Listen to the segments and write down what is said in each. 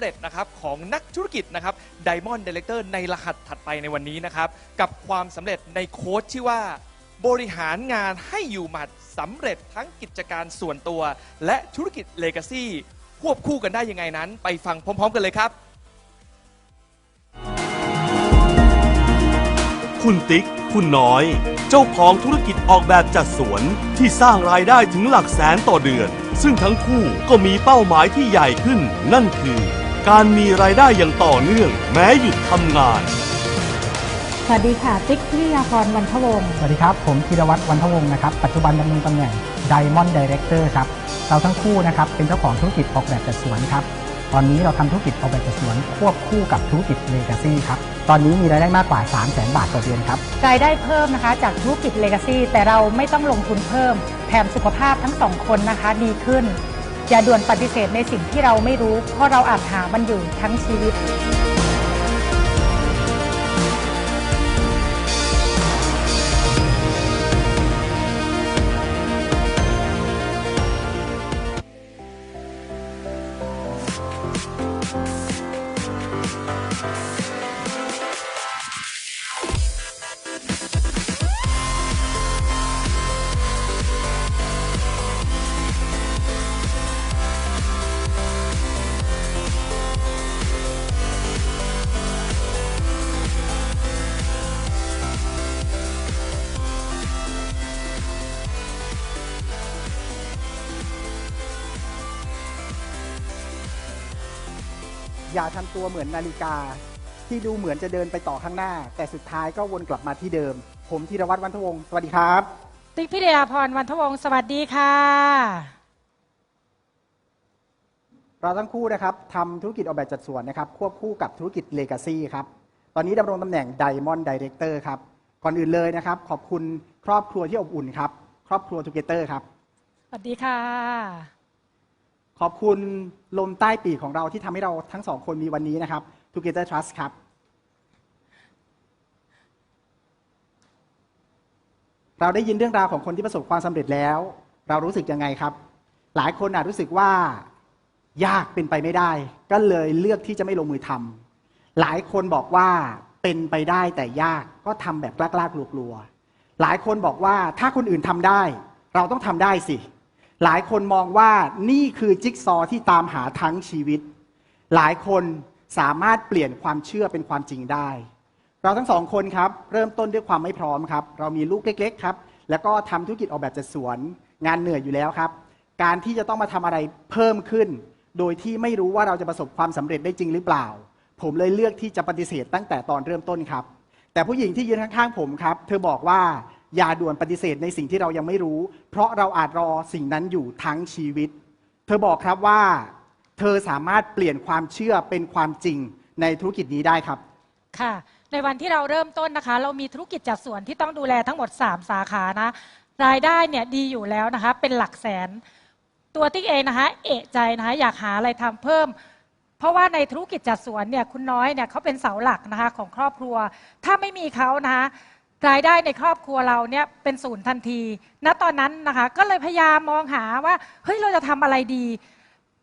เร็จนะครับของนักธุรกิจนะครับ Diamond Director ในรหัสถัดไปในวันนี้นะครับ กับความสำเร็จในโค้ดชื่ว่า บริหารงานให้อยู่หมัดสำเร็จทั้งกิจการส่วนตัว และธุรกิจ Legacy ควบคู่กันได้ยังไงนั้น ไปฟังพร้อม ๆ กันเลยครับ คุณติ๊ก คุณน้อย เจ้าของธุรกิจออกแบบจัดสวนที่สร้างรายได้ถึงหลักแสนต่อเดือน ซึ่งทั้งคู่ก็มีเป้าหมายที่ใหญ่ขึ้น นั่นคือ การมีรายได้อย่างต่อเนื่อง แม้หยุดทำงาน สวัสดีค่ะ ติ๊กพิทยาพรวันทวงศ์สวัสดีครับ ผมธีรวัตรวันทวงศ์นะครับ ปัจจุบันดำรงตำแหน่ง Diamond Director ครับ เราทั้งคู่นะครับเป็นเจ้าของธุรกิจออกแบบจัดสวนครับ ตอนนี้เราทำธุรกิจออกแบบจัดสวน ควบคู่กับธุรกิจ Legacy ครับ ตอนนี้มีรายได้มากกว่า 3 0 0 0 0 0 บาทต่อเดือนครับ รายได้เพิ่มนะคะจากธุรกิจ Legacy แต่เราไม่ต้องลงทุนเพิ่ม แถมสุขภาพทั้งสองคนนะคะดีขึ้น อย่าด่วนปฏิเสธในสิ่งที่เราไม่รู้ เพราะเราอาจหามันอยู่ทั้งชีวิต อย่าทำตัวเหมือนนาฬิกา ที่ดูเหมือนจะเดินไปต่อข้างหน้า แต่สุดท้ายก็วนกลับมาที่เดิม ผมธีรวัตรวันทวงศ์สวัสดีครับ ติ๊กพิทยาพรวันทวงศ์สวัสดีค่ะ เราทั้งคู่นะครับทำธุรกิจออกแบบจัดสวนนะครับ ควบคู่กับธุรกิจ Legacy ครับ ตอนนี้ดำรงตำแหน่ง Diamond Director ครับ ก่อนอื่นเลยนะครับ ขอบคุณครอบครัวที่อบอุ่นครับ ครอบครัว Together ครับ สวัสดีค่ะ ขอบคุณลมใต้ปีกของเราที่ทำให้เราทั้งสองคนมีวันนี้นะครับ Together Trust ครับ เราได้ยินเรื่องราวของคนที่ประสบความสำเร็จแล้ว เรารู้สึกยังไงครับ หลายคนอาจรู้สึกว่ายากเป็นไปไม่ได้ ก็เลยเลือกที่จะไม่ลงมือทำหลายคนบอกว่าเป็นไปได้แต่ยากก็ทำแบบกล้าๆกลัวๆหลายคนบอกว่าถ้าคนอื่นทำได้ เราต้องทำได้สิ หลายคนมองว่านี่คือจิ๊กซอว์ที่ตามหาทั้งชีวิต หลายคนสามารถเปลี่ยนความเชื่อเป็นความจริงได้ เราทั้งสองคนครับ เริ่มต้นด้วยความไม่พร้อมครับ เรามีลูกเล็ก ๆ ครับ แล้วก็ทำธุรกิจออกแบบจัดสวน งานเหนื่อยอยู่แล้วครับ การที่จะต้องมาทำอะไรเพิ่มขึ้น โดยที่ไม่รู้ว่าเราจะประสบความสำเร็จได้จริงหรือเปล่า ผมเลยเลือกที่จะปฏิเสธตั้งแต่ตอนเริ่มต้นครับ แต่ผู้หญิงที่ยืนข้างๆผมครับ เธอบอกว่า อย่าด่วนปฏิเสธในสิ่งที่เรายังไม่รู้ เพราะเราอาจรอสิ่งนั้นอยู่ทั้งชีวิต เธอบอกครับว่า เธอสามารถเปลี่ยนความเชื่อเป็นความจริงในธุรกิจนี้ได้ครับ ค่ะ ในวันที่เราเริ่มต้นนะคะ เรามีธุรกิจจัดสวนที่ต้องดูแลทั้งหมด 3 สาขานะ รายได้เนี่ยดีอยู่แล้วนะคะ เป็นหลักแสน ตัวติ๊กเองนะคะ เอะใจนะคะอยากหาอะไรทำเพิ่มเพราะว่าในธุรกิจจัดสวนเนี่ยคุณน้อยเนี่ยเขาเป็นเสาหลักนะคะของครอบครัว ถ้าไม่มีเขานะคะ รายได้ในครอบครัวเราเนี่ยเป็นศูนย์ทันที ณ ตอนนั้นนะคะ ก็เลยพยายามมองหาว่า เฮ้ย เราจะทำอะไรดี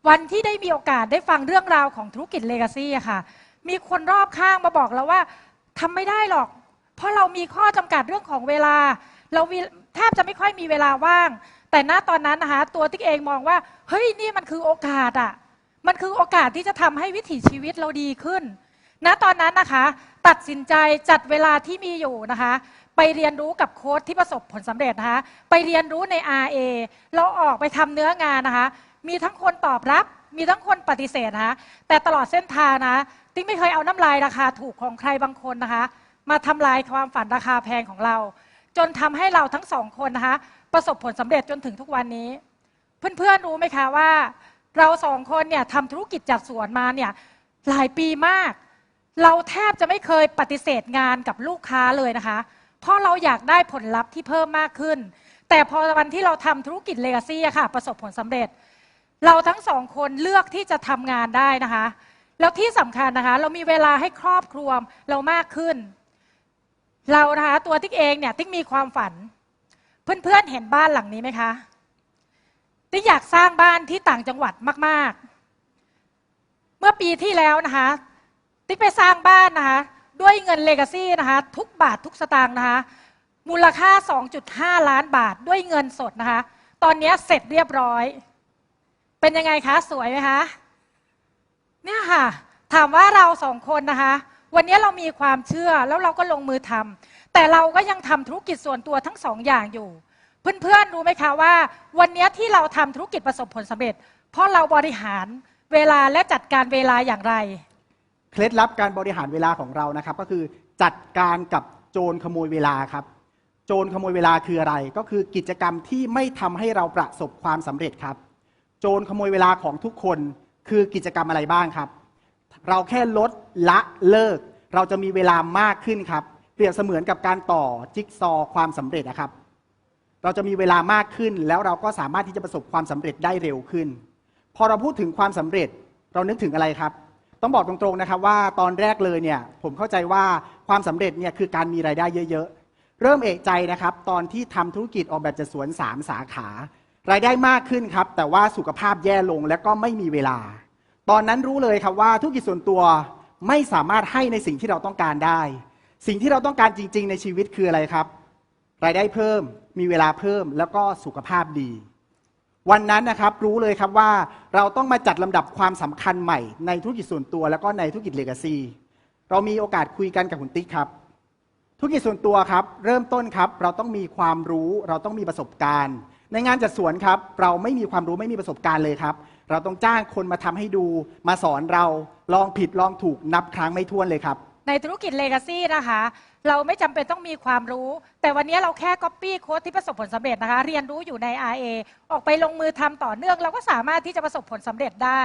วันที่ได้มีโอกาสได้ฟังเรื่องราวของธุรกิจเลกาซี่ค่ะ มีคนรอบข้างมาบอกเราว่าทำไม่ได้หรอก เพราะเรามีข้อจำกัดเรื่องของเวลา เราแทบจะไม่ค่อยมีเวลาว่าง แต่ณ ตอนนั้นนะคะ ตัวติ๊กเองมองว่า เฮ้ย นี่มันคือโอกาสอะมันคือโอกาสที่จะทำให้วิถีชีวิตเราดีขึ้น ณ ตอนนั้นนะคะตัดสินใจจัดเวลาที่มีอยู่นะคะ ไปเรียนรู้กับโค้ชที่ประสบผลสำเร็จนะคะ ไปเรียนรู้ใน RA เราออกไปทำเนื้องานนะคะ มีทั้งคนตอบรับ มีทั้งคนปฏิเสธนะคะแต่ตลอดเส้นทางนะติ๊กไม่เคยเอาน้ำลายราคาถูกของใครบางคนนะคะ มาทำลายความฝันราคาแพงของเรา จนทำให้เราทั้งสองคนนะคะ ประสบผลสำเร็จจนถึงทุกวันนี้ เพื่อนๆรู้ไหมคะว่า เราสองคนเนี่ยทำธุรกิจจัดสวนมาเนี่ยหลายปีมาก เราแทบจะไม่เคยปฏิเสธงานกับลูกค้าเลยนะคะ เพราะเราอยากได้ผลลัพธ์ที่เพิ่มมากขึ้น แต่พอวันที่เราทำธุรกิจเลกาซี่ค่ะ ประสบผลสำเร็จ เราทั้งสองคนเลือกที่จะทำงานได้นะคะ แล้วที่สำคัญนะคะ เรามีเวลาให้ครอบครัวเรามากขึ้น เรานะคะตัวติ๊กเองเนี่ยติ๊กมีความฝัน เพื่อนๆเห็นบ้านหลังนี้ไหมคะติ๊กอยากสร้างบ้านที่ต่างจังหวัดมาก ๆ เมื่อปีที่แล้วนะคะ ติ๊กไปสร้างบ้านนะคะ ด้วยเงินเลกาซี่นะคะ ทุกบาททุกสตางค์นะคะ มูลค่า 2.5 ล้านบาทด้วยเงินสดนะคะ ตอนนี้เสร็จเรียบร้อย เป็นยังไงคะ สวยไหมคะเนี่ยค่ะ ถามว่าเราสองคนนะคะ วันนี้เรามีความเชื่อแล้วเราก็ลงมือทำแต่เราก็ยังทำธุรกิจส่วนตัวทั้งสองอย่างอยู่เพื่อนๆรู้ไหมคะว่า วันนี้ที่เราทำธุรกิจประสบผลสำเร็จ เพราะเราบริหารเวลาและจัดการเวลาอย่างไร เคล็ดลับการบริหารเวลาของเรานะครับ ก็คือจัดการกับโจรขโมยเวลาครับ โจรขโมยเวลาคืออะไร ก็คือกิจกรรมที่ไม่ทำให้เราประสบความสำเร็จครับ โจรขโมยเวลาของทุกคนคือกิจกรรมอะไรบ้างครับ เราแค่ลดละเลิก เราจะมีเวลามากขึ้นครับ เปรียบเสมือนกับการต่อจิ๊กซอความสำเร็จนะครับ เราจะมีเวลามากขึ้น แล้วเราก็สามารถที่จะประสบความสำเร็จได้เร็วขึ้น พอเราพูดถึงความสำเร็จ เรานึกถึงอะไรครับ ต้องบอกตรงๆนะครับว่าตอนแรกเลยเนี่ยผมเข้าใจว่าความสำเร็จเนี่ยคือการมีรายได้เยอะๆ เริ่มเอกใจนะครับ ตอนที่ทำธุรกิจออกแบบจัดสวน 3 สาขา รายได้มากขึ้นครับ แต่ว่าสุขภาพแย่ลงและก็ไม่มีเวลา ตอนนั้นรู้เลยครับว่าธุรกิจส่วนตัวไม่สามารถให้ในสิ่งที่เราต้องการได้ สิ่งที่เราต้องการจริง ๆ ในชีวิตคืออะไรครับ รายได้เพิ่ม มีเวลาเพิ่มแล้วก็สุขภาพดี วันนั้นนะครับรู้เลยครับว่าเราต้องมาจัดลำดับความสำคัญใหม่ในธุรกิจส่วนตัว แล้วก็ในธุรกิจเลกาซีเรามีโอกาสคุยกันกับคุณติ๊กครับ ธุรกิจส่วนตัวครับ เริ่มต้นครับ เราต้องมีความรู้เราต้องมีประสบการณ์ ในงานจัดสวนครับ เราไม่มีความรู้ไม่มีประสบการณ์เลยครับ เราต้องจ้างคนมาทำให้ดู มาสอนเราลองผิดลองถูกนับครั้งไม่ถ้วนเลยครับ ในธุรกิจเลกาซี่นะคะ เราไม่จำเป็นต้องมีความรู้ แต่วันนี้เราแค่ก๊อปปี้โค้ดที่ประสบผลสำเร็จนะคะ เรียนรู้อยู่ใน RA ออกไปลงมือทำต่อเนื่อง เราก็สามารถที่จะประสบผลสำเร็จได้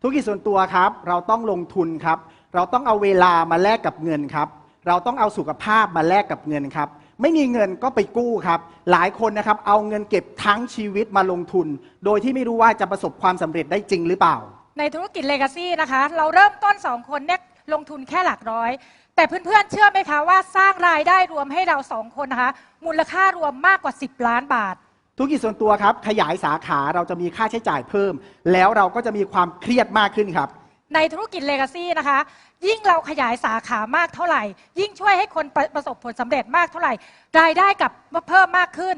ธุรกิจส่วนตัวครับ เราต้องลงทุนครับ เราต้องเอาเวลามาแลกกับเงินครับ เราต้องเอาสุขภาพมาแลกกับเงินครับ ไม่มีเงินก็ไปกู้ครับ หลายคนนะครับ เอาเงินเก็บทั้งชีวิตมาลงทุน โดยที่ไม่รู้ว่าจะประสบความสำเร็จได้จริงหรือเปล่า ในธุรกิจเลกาซี่นะคะ เราเริ่มต้นสองคนเนี่ย ลงทุนแค่หลักร้อย แต่เพื่อนๆเชื่อไหมคะว่าสร้างรายได้รวมให้เราสองคนนะคะ มูลค่ารวมมากกว่า 10 ล้านบาท ธุรกิจส่วนตัวครับ ขยายสาขาเราจะมีค่าใช้จ่ายเพิ่ม แล้วเราก็จะมีความเครียดมากขึ้นครับ ในธุรกิจเลกาซี่นะคะ ยิ่งเราขยายสาขามากเท่าไหร่ ยิ่งช่วยให้คนประประสบผลสำเร็จมากเท่าไหร่ รายได้กลับมาเพิ่มมากขึ้น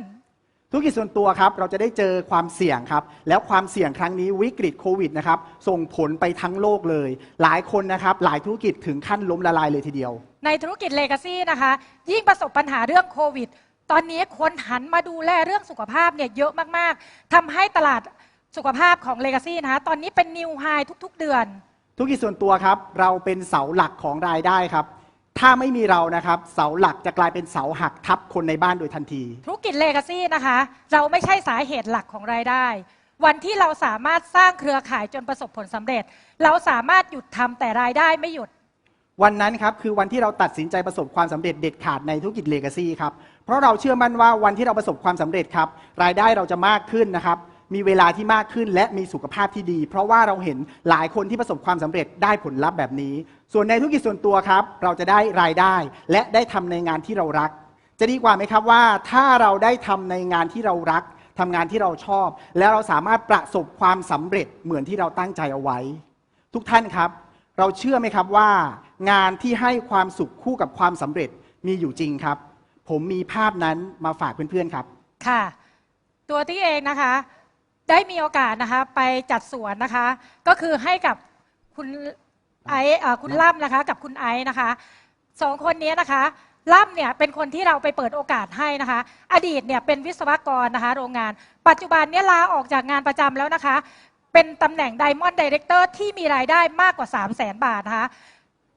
ธุรกิจส่วนตัวครับเราจะได้เจอความเสี่ยงครับ แล้วความเสี่ยงครั้งนี้วิกฤตโควิดนะครับส่งผลไปทั้งโลกเลย หลายคนนะครับหลายธุรกิจถึงขั้นล้มละลายเลยทีเดียว ในธุรกิจเลกาซี่นะคะ ยิ่งประสบปัญหาเรื่องโควิด ตอนนี้คนหันมาดูแลเรื่องสุขภาพเนี่ยเยอะมากๆทำให้ตลาดสุขภาพของเลกาซี่นะคะตอนนี้เป็นนิวไฮทุกๆเดือน ธุรกิจส่วนตัวครับเราเป็นเสาหลักของรายได้ครับ ถ้าไม่มีเรานะครับ เสาหลักจะกลายเป็นเสาหักทับคนในบ้านโดยทันที ธุรกิจเลกาซี่นะคะ เราไม่ใช่สาเหตุหลักของรายได้ วันที่เราสามารถสร้างเครือข่ายจนประสบผลสำเร็จ เราสามารถหยุดทำแต่รายได้ไม่หยุด วันนั้นครับคือวันที่เราตัดสินใจประสบความสำเร็จเด็ดขาดในธุรกิจเลกาซีครับ เพราะเราเชื่อมั่นว่าวันที่เราประสบความสำเร็จครับ รายได้เราจะมากขึ้นนะครับ มีเวลาที่มากขึ้น และมีสุขภาพที่ดี เพราะว่าเราเห็นหลายคนที่ประสบความสำเร็จได้ผลลัพธ์แบบนี้ ส่วนในธุรกิจส่วนตัวครับ เราจะได้รายได้ และได้ทำในงานที่เรารัก จะดีกว่าไหมครับว่า ถ้าเราได้ทำในงานที่เรารักทำงานที่เราชอบ แล้วเราสามารถประสบความสำเร็จเหมือนที่เราตั้งใจเอาไว้ ทุกท่านครับ เราเชื่อไหมครับว่า งานที่ให้ความสุขคู่กับความสำเร็จมีอยู่จริงครับ ผมมีภาพนั้นมาฝากเพื่อนๆครับ ค่ะ ตัวที่เองนะคะ ได้มีโอกาสนะคะไปจัดสวนนะคะ ก็คือให้กับคุณไอซ์เอ่อคุณล่ำนะคะ กับคุณไอซ์นะคะสองคนนี้นะคะล่ำเนี่ยเป็นคนที่เราไปเปิดโอกาสให้นะคะ อดีตเนี่ยเป็นวิศวกรนะคะ โรงงาน ปัจจุบันเนี่ยลาออกจากงานประจำแล้วนะคะ เป็นตำแหน่ง Diamond Director ที่มีรายได้มากกว่า 3 0 0แสนบาทนะคะ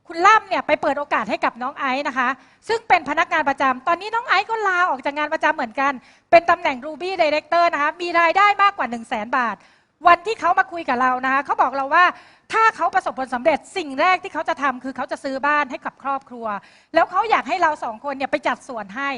คุณล่ำเนี่ยไปเปิดโอกาสให้กับน้องไอซ์นะคะ ซึ่งเป็นพนักงานประจำตอนนี้น้องไอซ์ก็ลาออกจากงานประจำเหมือนกัน เป็นตำแหน่ง Ruby Director นะคะ มีรายได้มากกว่า 1 0 0 0 0แสนบาท วันที่เขามาคุยกับเรานะคะเขาบอกเราว่าถ้าเขาประสบผลสำเร็จสิ่งแรกที่เขาจะทำคือเขาจะซื้อบ้านให้กับครอบครัว แล้วเขาอยากให้เราสองคนเนี่ยไปจัดสวนให้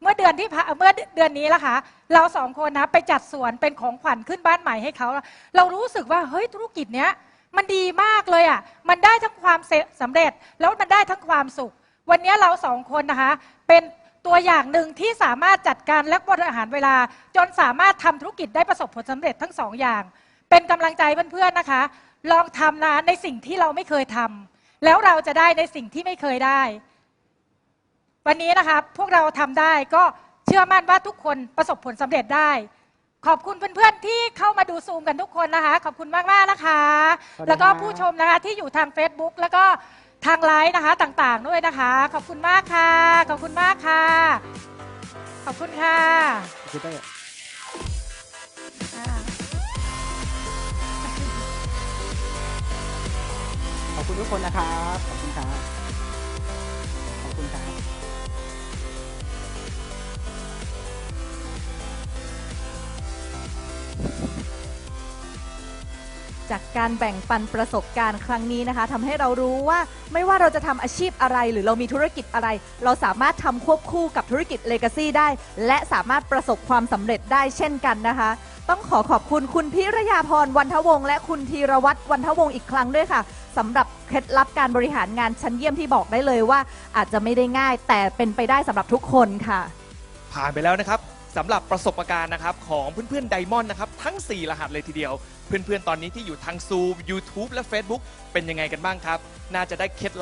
เมื่อเดือนที่ผ่านเมื่อเดือนนี้ละคะเราสองคนนะไปจัดสวนเป็นของขวัญขึ้นบ้านใหม่ให้เขา เรารู้สึกว่าเฮ้ยธุรกิจเนี้ย มันดีมากเลยอะ มันได้ทั้งความสสำเร็จแล้วมันได้ทั้งความสุข วันนี้เราสองคนนะคะ เป็นตัวอย่างหนึ่งที่สามารถจัดการและบริหารเวลา จนสามารถทำธุรกิจได้ประสบผลสำเร็จทั้งสองอย่าง เป็นกำลังใจเพื่อนๆนะคะ ลองทำนะในสิ่งที่เราไม่เคยทำแล้วเราจะได้ในสิ่งที่ไม่เคยได้ วันนี้นะคะพวกเราทำได้ก็เชื่อมั่นว่าทุกคนประสบผลสำเร็จได้ ขอบคุณเพื่อนๆที่เข้ามาดูซูมกันทุกคนนะคะ ขอบคุณมากๆนะคะสวัสดีครับแล้วก็ผู้ชมนะคะที่อยู่ทาง Facebook แล้วก็ทางไลน์นะคะต่างๆด้วยนะคะ ขอบคุณมากค่ะ ขอบคุณมากค่ะ ขอบคุณค่ะคุณเต้อ่าขอบคุณทุกคนนะครับ ขอบคุณครับขอบ จากการแบ่งปันประสบการณ์ครั้งนี้นะคะทำให้เรารู้ว่าไม่ว่าเราจะทำอาชีพอะไร หรือเรามีธุรกิจอะไร เราสามารถทำควบคู่กับธุรกิจ Legacy ได้ และสามารถประสบความสำเร็จได้เช่นกันนะคะ ต้องขอขอบคุณคุณพิรยาพรวันทวงศ์และคุณธีรวัตรวันทวงศ์อีกครั้งด้วยค่ะสำหรับเคล็ดลับการบริหารงานชั้นเยี่ยมที่บอกได้เลยว่า อาจจะไม่ได้ง่าย แต่เป็นไปได้สำหรับทุกคนค่ะ ผ่านไปแล้วนะครับ สำหรับประสบการณ์นะครับของเพื่อนๆไดมอนด์นะครับทั้ง 4 รหัสเลยทีเดียว เพื่อนๆตอนนี้ที่อยู่ทางซูม YouTube และ Facebook เป็นยังไงกันบ้างครับ น่าจะได้เคล็ดลับ